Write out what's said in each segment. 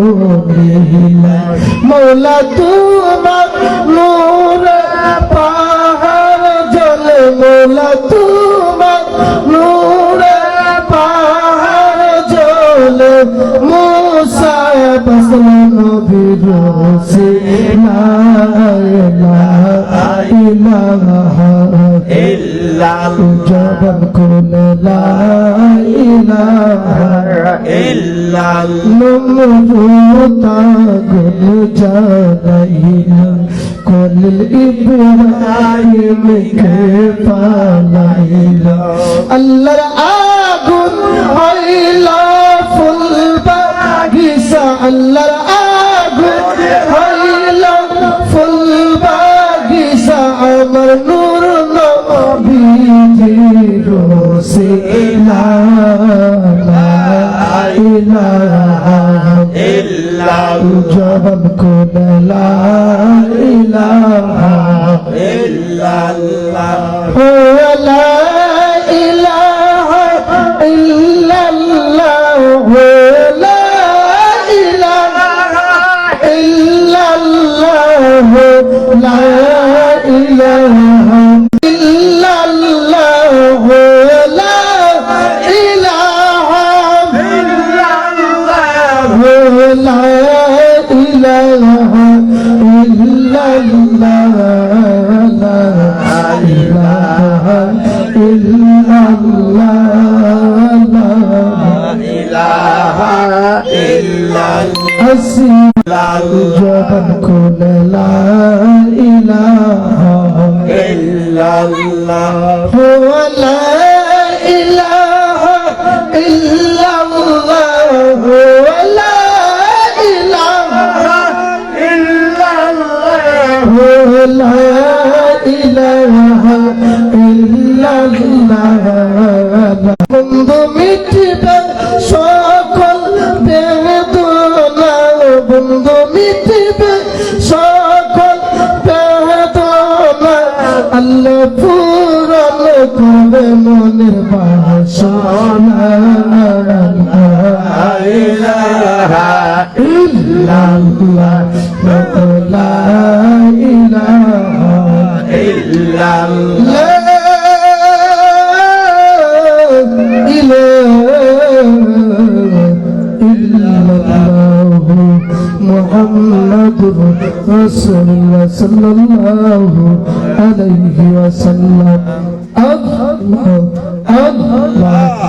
কাবুলিলা মৌলা তোমার নূর পাহাড় জলে, মৌলা তোমার নূর পাহাড় জলে, মুসা বসল নবীর সে লা ইলাহা ইল্লাল্লাহ জবাব কোনে লা ইলাহা নমরুতা গুল জানাইলা কল ইব্রাহিম কে পালাইলা লা ইলাহা رسول الله صلى الله عليه وسلم الله الله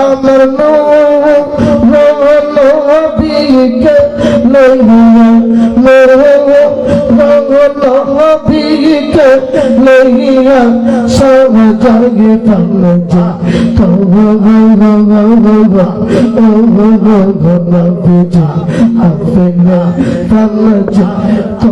আমার নবীকে লইয়া নবীকে লইয়া সব জাগে পালে যা তো পালে যা আপনা পালে যা তো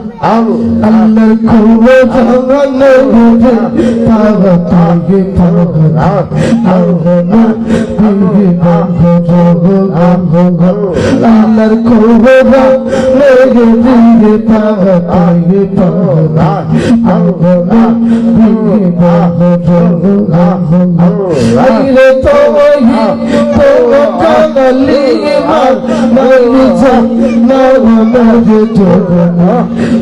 আল্লাহর খুলে ভাঙানো বুঝে তারা তাকে ভাঙা ভাঙনা তুমি ভাঙো ভাঙো ভাঙো আল্লাহর খুলে ভাঙানো বুঝে তারা তাকে ভাঙা ভাঙনা তুমি ভাঙো ভাঙো ভাঙো আইরে তো ওই তো কানালি মার মার জানা মার জগনা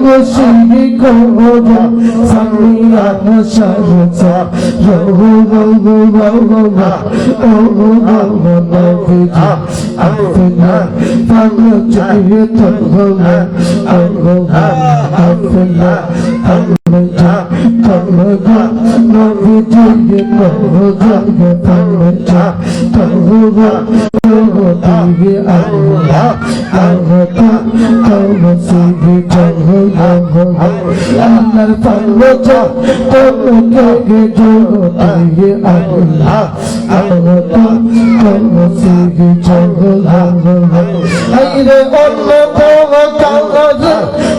মুশরিক হবা সামিয়া মুশাহতা রহুবা আপনা পাগলে তোমরা আপনা আপনা তোমরা তোমরা নবী তোমরা তোমরা তোমরা দিবে আল্লাহ আল্লাহ আল্লাহ দিবে আল্লাহর পর্বত তোমাকে জোর দিবে আল্লাহ আল্লাহ আল্লাহ দিবে আল্লাহ আইরে অল্লাহ কাগজ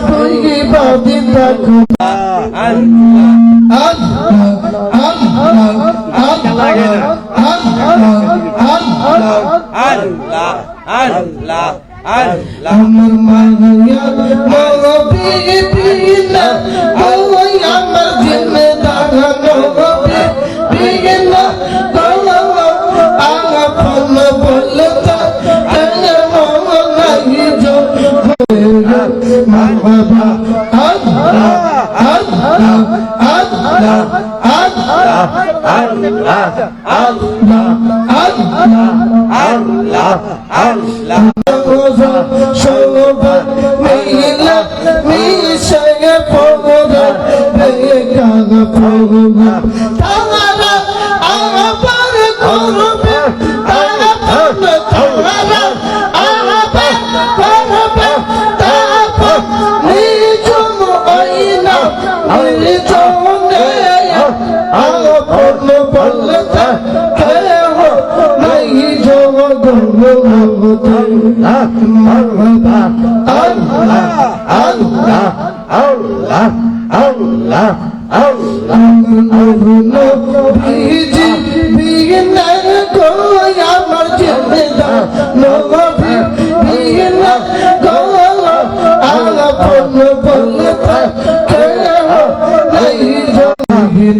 তুই বাদি থাকো আল্লাহ আল্লাহ আল্লাহ আল্লাহ আল্লাহ আল্লাহ আল্লাহ। আমার মারিয়া মাগো পিনা ওই আমার জিন্দেদার মাগো পিনা বলো আমার ফল বলল তো তেনে মামা নাহি জো মাহবা আল্লাহ আল্লাহ আল্লাহ আল্লাহ আল্লাহ আল্লাহ আল্লাহ। Alô.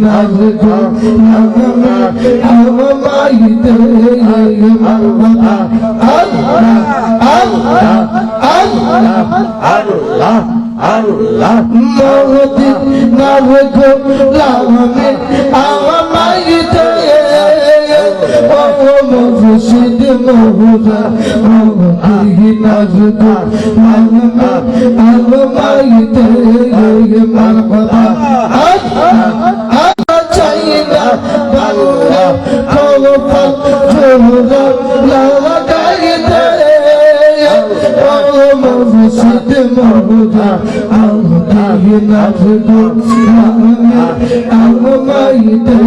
nazgo nazma avmayde Allah Allah Allah Allah Allah Mahdi nazgo lavame avmayde Oh, Mufsid Mahda Mahdi nazgo nazma avmayde Allah Allah মারহাবা আল্লাহ চাইনা বাংলা খবর জোহরা লাগাইতে মুর্শিদ মহুদা মহদি নাভগো লামে আমাইতে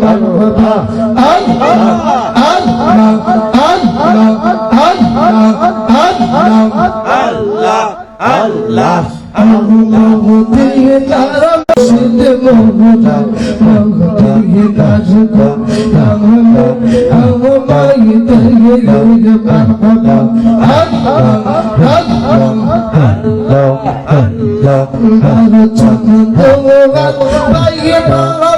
মারহাবা আল্লাহ আল্লাহ আল্লাহ আল্লাহ দে মমতা মমতা গীতা সুতা রামতা আমমা গীতা গীতা পাপতা আল্লাহ আল্লাহ আল্লাহ আল্লাহ আল্লাহ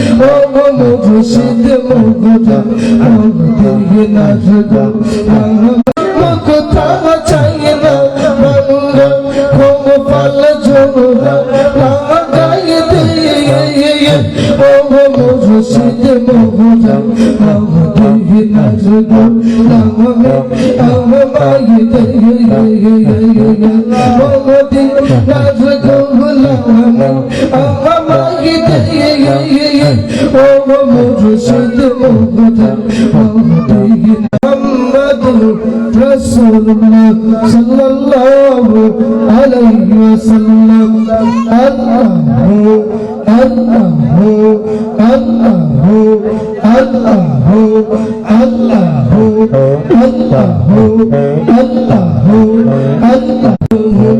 সন্দরা মামা পুনে গিজা মামা পাগা তোগে দিগিতা লাইতে ও রতন সাগা মোহরা দিগে নাজগো নামে আমাইতে মোহতে নাজগো নামে আমাইতে ও মুর্শিদ মোহরা দিগে নাজগো নামে মুক্তা চাইনা বঙ্গ ঘুম পাল জোরা লাগাই দে ও মুর্শিদ মোহরা দিগে নাজগো নামে আমাই দে মোহতে নাজগো নামে আমাই দে ও মুর্শিদ মোহরা দিগে محمد رسول الله صلى الله عليه وسلم الله الله الله الله الله الله الله رشيد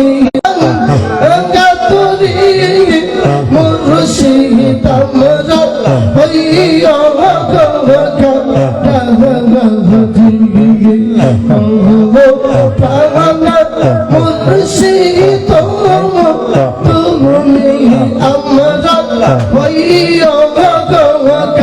ভগবত।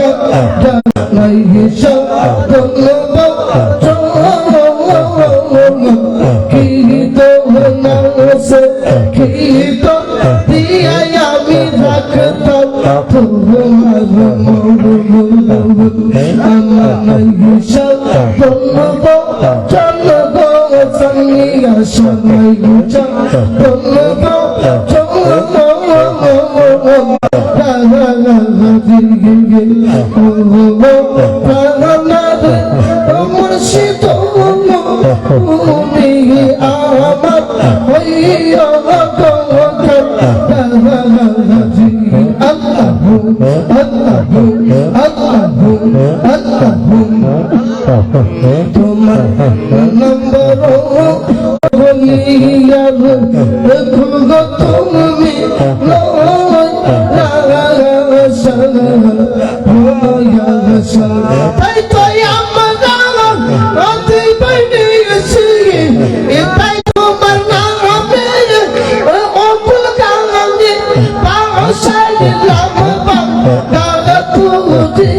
দাদা তুজি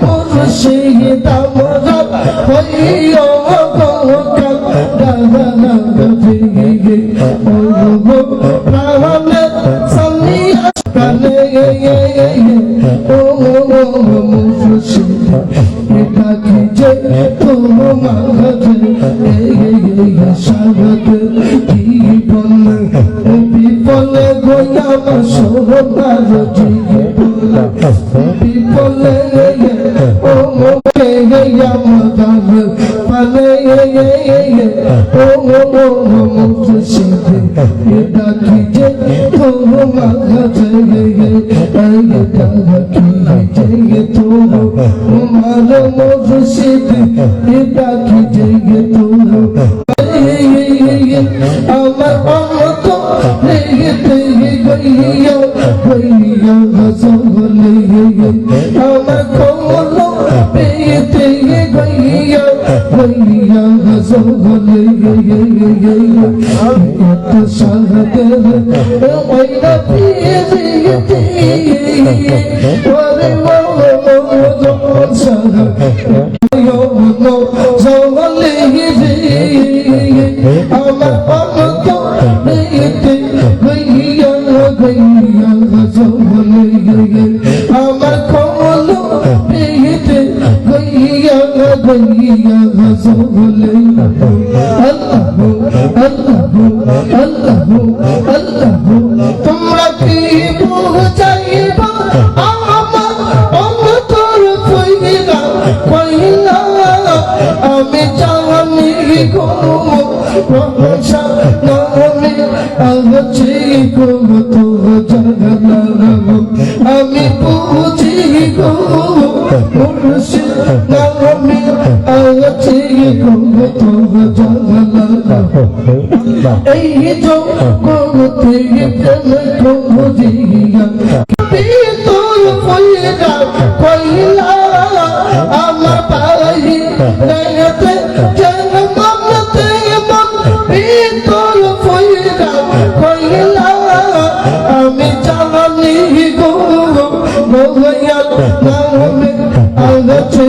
মুর্শিদ আমরা হইও আমার অমত লেগে গইয়া গইয়া কমল গইয়া সকলে এত সাগর ওইনা পিয়েতে ওরে মো মো সাগর সকলে আমার অন্ত পেতে গইয়া গইয়া সকলে আমার কমল পেতে গইয়া গইয়া সকলে আমি বুঝি গো নামে আছি গো এই জগতে প্রেম খুঁজিয়া তোর কইলা আমার পাই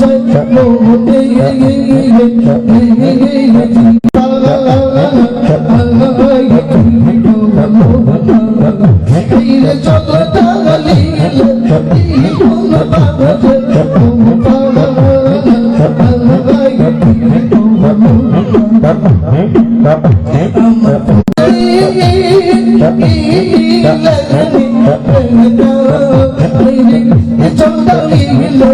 জয় জানা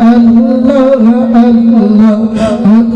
আমার আল্লাহ।